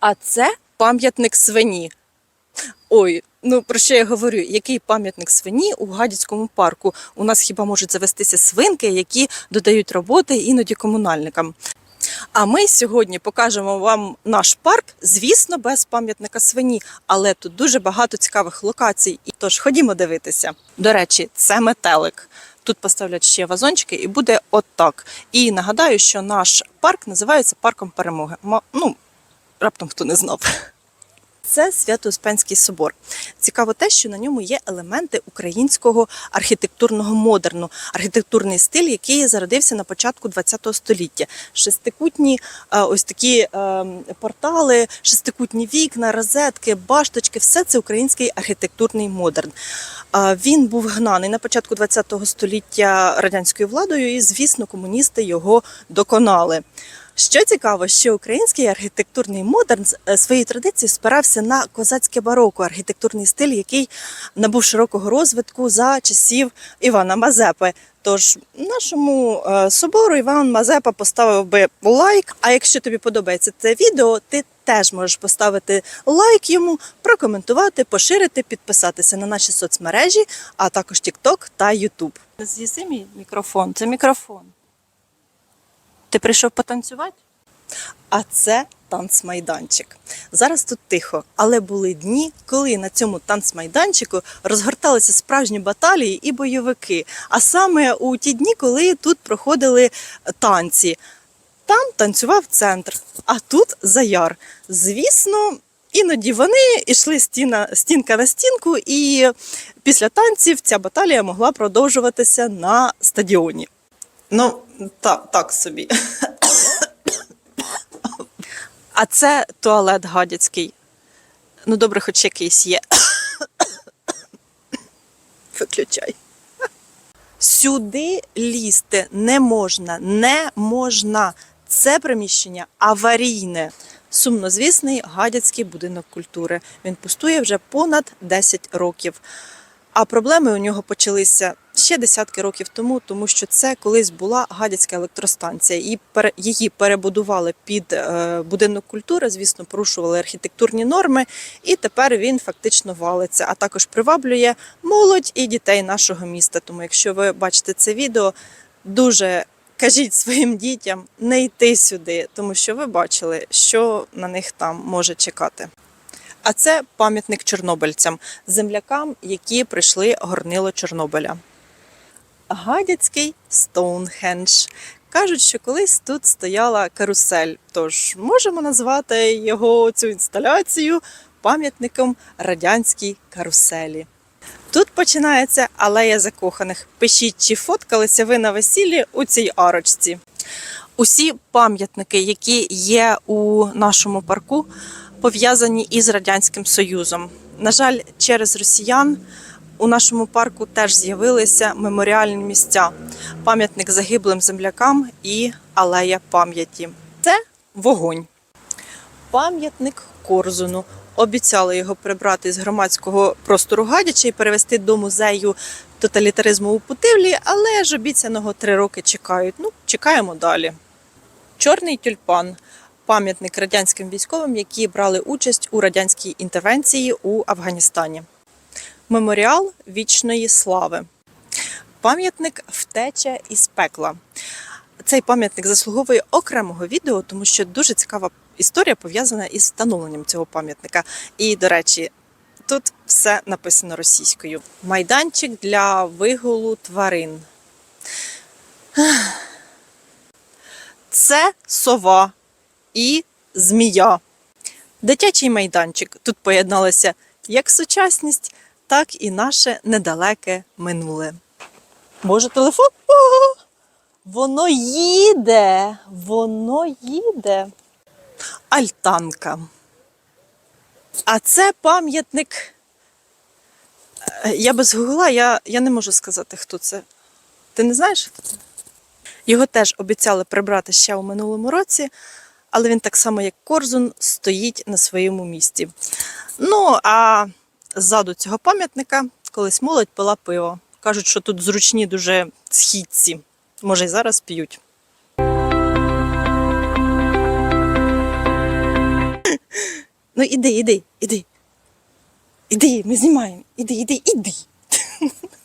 А це пам'ятник свині. Ой, ну про що я говорю? Який пам'ятник свині у Гадяцькому парку? У нас хіба можуть завестися свинки, які додають роботи іноді комунальникам. А ми сьогодні покажемо вам наш парк, звісно, без пам'ятника свині, але тут дуже багато цікавих локацій. І тож ходімо дивитися. До речі, це метелик. Тут поставлять ще вазончики і буде отак. І нагадаю, що наш парк називається парком перемоги. Ну, раптом хто не знав. Це Свято-Успенський собор. Цікаво те, що на ньому є елементи українського архітектурного модерну, архітектурний стиль, який зародився на початку ХХ століття. Шестикутні е, ось такі е, портали, шестикутні вікна, розетки, башточки все це український архітектурний модерн. Е, Він був гнаний на початку ХХ століття радянською владою, і, звісно, комуністи його доконали. Що цікаво, що український архітектурний модерн е, своєю традицією спирався на козацьке бароко, архітектурний стиль, який набув широкого розвитку за часів Івана Мазепи. Тож нашому е, собору Іван Мазепа поставив би лайк. А якщо тобі подобається це відео, ти теж можеш поставити лайк йому, прокоментувати, поширити, підписатися на наші соцмережі, а також TikTok та YouTube. З'їси мій мікрофон, це мікрофон. Ти прийшов потанцювати? А це танцмайданчик. Зараз тут тихо, але були дні, коли на цьому танцмайданчику розгорталися справжні баталії і бойовики. А саме у ті дні, коли тут проходили танці. Там танцював центр, а тут заяр. Звісно, іноді вони йшли стіна, стінка на стінку, і після танців ця баталія могла продовжуватися на стадіоні. Ну, так, так собі. А це туалет гадяцький. Ну, добре, хоч якийсь є. Виключай. Сюди лізти не можна, не можна. Це приміщення аварійне. Сумнозвісний гадяцький будинок культури. Він пустує вже понад 10 років. А проблеми у нього почалися ще десятки років тому, тому що це колись була гадяцька електростанція. І її перебудували під е, будинок культури. Звісно, порушували архітектурні норми, і тепер він фактично валиться. А також приваблює молодь і дітей нашого міста. Тому, якщо ви бачите це відео, дуже кажіть своїм дітям не йти сюди, тому що ви бачили, що на них там може чекати. А це пам'ятник чорнобильцям, землякам, які прийшли горнило Чорнобиля. Гадяцький Стоунхендж. Кажуть, що колись тут стояла карусель, тож можемо назвати його цю інсталяцію пам'ятником радянській каруселі. Тут починається алея закоханих. Пишіть, чи фоткалися ви на весіллі у цій арочці. Усі пам'ятники, які є у нашому парку, пов'язані із Радянським Союзом. На жаль, через росіян у нашому парку теж з'явилися меморіальні місця, пам'ятник загиблим землякам і алея пам'яті. Це вогонь. Пам'ятник Корзуну. Обіцяли його прибрати з громадського простору Гадяча і перевести до музею тоталітаризму у Путивлі, але ж обіцяного три роки чекають. Ну, чекаємо далі. Чорний тюльпан пам'ятник радянським військовим, які брали участь у радянській інтервенції у Афганістані. Меморіал вічної слави. Пам'ятник втеча із пекла. Цей пам'ятник заслуговує окремого відео, тому що дуже цікава історія пов'язана із встановленням цього пам'ятника. І, до речі, тут все написано російською. Майданчик для вигулу тварин. Це сова і змія. Дитячий майданчик. Тут поєдналися як сучасність, так і наше недалеке минуле. Може, телефон? О, воно їде, воно їде. Альтанка. А це пам'ятник. Е, Я без гугла, я, я не можу сказати, хто це. Ти не знаєш? Його теж обіцяли прибрати ще у минулому році, але він так само, як Корзун, стоїть на своєму місці. Ну, а ззаду цього пам'ятника колись молодь пила пиво. Кажуть, що тут зручні дуже східці. Може, й зараз п'ють. Ну іди, іди, іди. Іди, ми знімаємо. Іди, іди, іди.